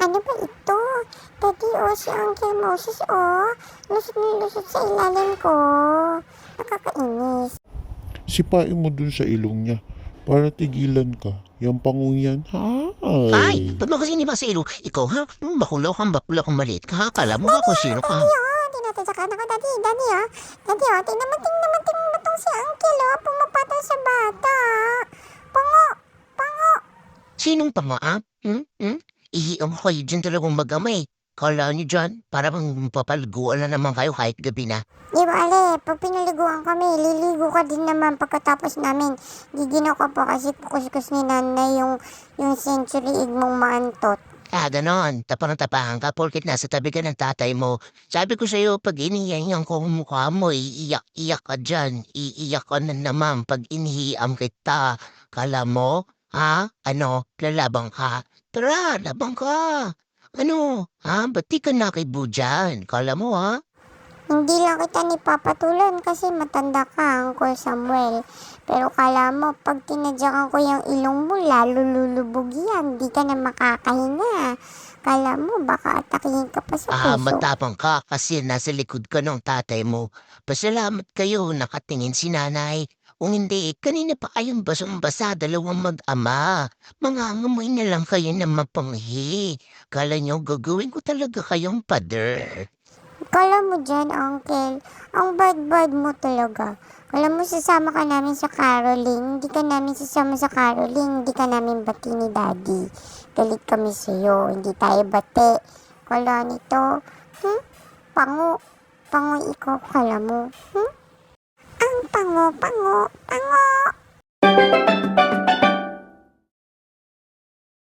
Ano ba ito? Daddy, oh, si Uncle Moses, oh. Lusot na lusot sa ilalim ko. Nakakainis. Sipain mo dun sa ilong niya para tigilan ka. Yang pangunyan. Hi! Ay, ba't mo kasi ba sa ilo? Ikaw ha? Hmm, Bakulaw kang bakulaw kang maliit ka ha? Kala mo ako sino ka? Daddy, oh, tinatadyakan ako, Daddy. Daddy, oh. Daddy, oh, tingnan mo, tingnan mo, tingnan mo tong si Uncle, oh. Pumapatol sa bata. Pango, pango. Sinong pangaap? Hmm? Hmm? Ihiam kayo dyan talagang magamay. Kala niyo dyan, para bang papaliguan na naman kayo kahit gabi na. Di ba, Ale, pag pinaliguan kami, liligo ka din naman pagkatapos namin. Giginaw ka pa kasi kuskus ni nanay yung, yung century egg mong maantot. Ah, ganon. Tapang tapahan ka porkit nasa tabi ka ng tatay mo. Sabi ko sa'yo, pag iniyanyan ko ang mukha mo, iiyak-iyak ka dyan. Iiyak ka na naman pag inihiyam kita. Kala mo? Ha? Ano? Lalabang ka? Tara, labang ka. Ano? Ha? Ba't di ka nakibu dyan? Kala mo, ha? Hindi lang kita ni papatulan kasi matanda ka, Uncle Samuel. Pero kala mo, pag tinadyakan ko yung ilong mo, lalo lulubog yan. Di ka na makakahinga. Kala mo, baka atakihin ka pa sa Ah, puso. matapang ka kasi nasa likod ka ng tatay mo. Pasalamat kayo, nakatingin si nanay. Kung hindi, kanina pa kayong basang-basa dalawang mag-ama. Mga ngamoy na lang kayo na mapanghi. Kala nyo gagawin ko talaga kayong pader. Kala mo dyan, Uncle, ang bad-bad mo talaga. Kala mo, sasama ka namin sa caroling. Hindi ka namin sasama sa caroling. Hindi ka namin bati ni Daddy. Galit kami sa'yo. Hindi tayo bati. Kala nito, hmm? Pango. Pango ikaw, kala mo. Hmm? Ang pango, pango, pango.